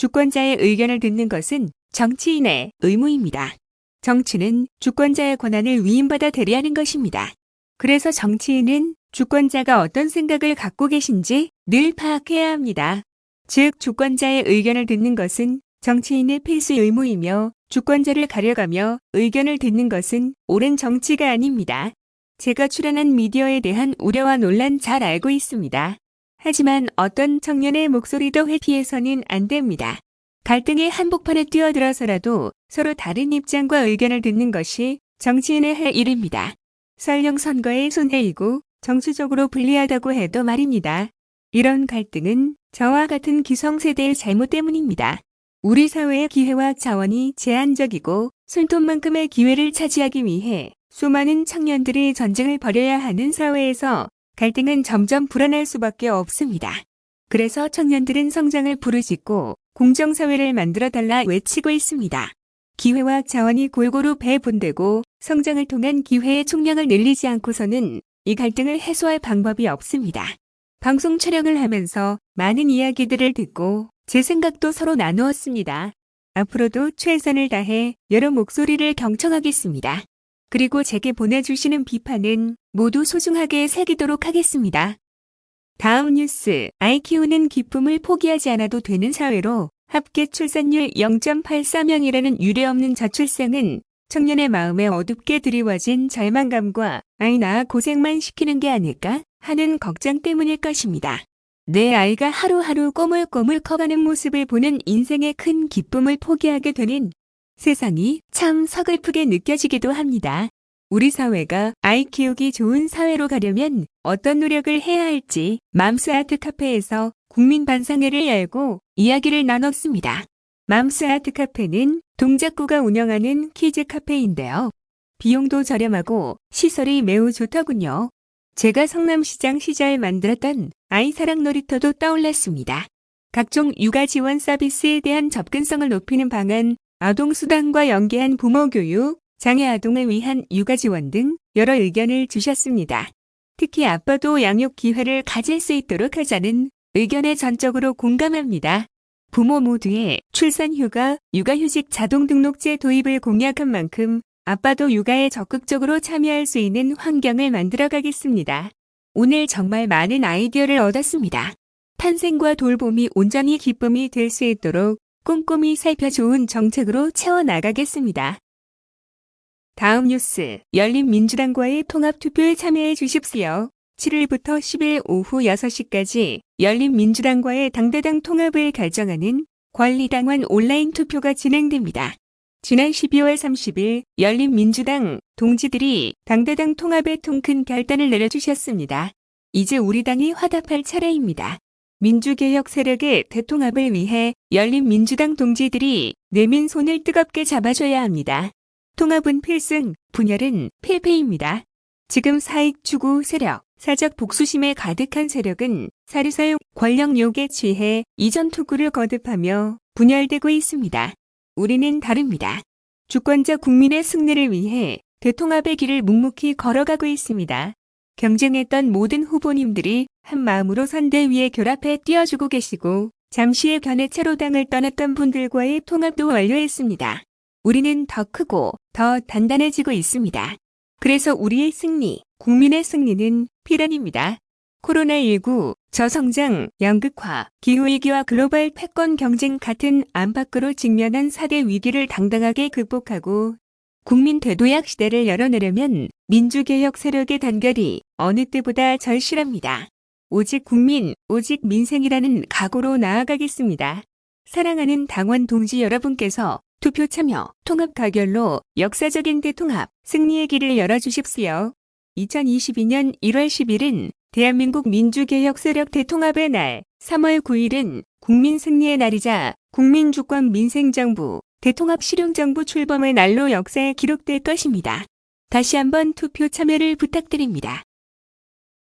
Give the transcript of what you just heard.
주권자의 의견을 듣는 것은 정치인의 의무입니다. 정치는 주권자의 권한을 위임받아 대리하는 것입니다. 그래서 정치인은 주권자가 어떤 생각을 갖고 계신지 늘 파악해야 합니다. 즉, 주권자의 의견을 듣는 것은 정치인의 필수 의무이며 주권자를 가려가며 의견을 듣는 것은 옳은 정치가 아닙니다. 제가 출연한 미디어에 대한 우려와 논란 잘 알고 있습니다. 하지만 어떤 청년의 목소리도 회피해서는 안 됩니다. 갈등의 한복판에 뛰어들어서라도 서로 다른 입장과 의견을 듣는 것이 정치인의 할 일입니다. 설령 선거에 손해이고 정치적으로 불리하다고 해도 말입니다. 이런 갈등은 저와 같은 기성세대의 잘못 때문입니다. 우리 사회의 기회와 자원이 제한적이고 손톱만큼의 기회를 차지하기 위해 수많은 청년들이 전쟁을 벌여야 하는 사회에서 갈등은 점점 불어날 수밖에 없습니다. 그래서 청년들은 성장을 부르짖고 공정사회를 만들어 달라 외치고 있습니다. 기회와 자원이 골고루 배분되고 성장을 통한 기회의 총량을 늘리지 않고서는 이 갈등을 해소할 방법이 없습니다. 방송 촬영을 하면서 많은 이야기들을 듣고 제 생각도 서로 나누었습니다. 앞으로도 최선을 다해 여러 목소리를 경청하겠습니다. 그리고 제게 보내주시는 비판은 모두 소중하게 새기도록 하겠습니다. 다음 뉴스, 아이 키우는 기쁨을 포기하지 않아도 되는 사회로 합계 출산율 0.84명이라는 유례없는 저출생은 청년의 마음에 어둡게 드리워진 절망감과 아이 낳아 고생만 시키는 게 아닐까 하는 걱정 때문일 것입니다. 내 아이가 하루하루 꼬물꼬물 커가는 모습을 보는 인생의 큰 기쁨을 포기하게 되는 세상이 참 서글프게 느껴지기도 합니다. 우리 사회가 아이 키우기 좋은 사회로 가려면 어떤 노력을 해야 할지 맘스 아트 카페에서 국민 반상회를 열고 이야기를 나눴습니다. 맘스 아트 카페는 동작구가 운영하는 키즈 카페인데요. 비용도 저렴하고 시설이 매우 좋더군요. 제가 성남시장 시절 만들었던 아이 사랑 놀이터도 떠올랐습니다. 각종 육아 지원 서비스에 대한 접근성을 높이는 방안, 아동 수당과 연계한 부모 교육, 장애 아동을 위한 육아 지원 등 여러 의견을 주셨습니다. 특히 아빠도 양육 기회를 가질 수 있도록 하자는 의견에 전적으로 공감합니다. 부모 모두의 출산 휴가, 육아 휴직 자동 등록제 도입을 공약한 만큼 아빠도 육아에 적극적으로 참여할 수 있는 환경을 만들어 가겠습니다. 오늘 정말 많은 아이디어를 얻었습니다. 탄생과 돌봄이 온전히 기쁨이 될 수 있도록 꼼꼼히 살펴 좋은 정책으로 채워나가겠습니다. 다음 뉴스, 열린민주당과의 통합투표에 참여해 주십시오. 7일부터 10일 오후 6시까지 열린민주당과의 당대당 통합을 결정하는 권리당원 온라인 투표가 진행됩니다. 지난 12월 30일 열린민주당 동지들이 당대당 통합의 통큰 결단을 내려주셨습니다. 이제 우리 당이 화답할 차례입니다. 민주개혁 세력의 대통합을 위해 열린민주당 동지들이 내민 손을 뜨겁게 잡아줘야 합니다. 통합은 필승, 분열은 필패입니다. 지금 사익 추구 세력, 사적 복수심에 가득한 세력은 사리사욕 권력 욕에 취해 이전 투구를 거듭하며 분열되고 있습니다. 우리는 다릅니다. 주권자 국민의 승리를 위해 대통합의 길을 묵묵히 걸어가고 있습니다. 경쟁했던 모든 후보님들이 한 마음으로 선대 위에 결합해 뛰어주고 계시고 잠시의 견해차로 당을 떠났던 분들과의 통합도 완료했습니다. 우리는 더 크고 더 단단해지고 있습니다. 그래서 우리의 승리, 국민의 승리는 필연입니다. 코로나19, 저성장, 양극화, 기후위기와 글로벌 패권 경쟁 같은 안팎으로 직면한 4대 위기를 당당하게 극복하고 국민 대도약 시대를 열어내려면 민주개혁 세력의 단결이 어느 때보다 절실합니다. 오직 국민, 오직 민생이라는 각오로 나아가겠습니다. 사랑하는 당원 동지 여러분께서 투표 참여, 통합 가결로 역사적인 대통합, 승리의 길을 열어주십시오. 2022년 1월 10일은 대한민국 민주개혁 세력 대통합의 날, 3월 9일은 국민 승리의 날이자 국민주권 민생정부, 대통합 실용정부 출범의 날로 역사에 기록될 것입니다. 다시 한번 투표 참여를 부탁드립니다.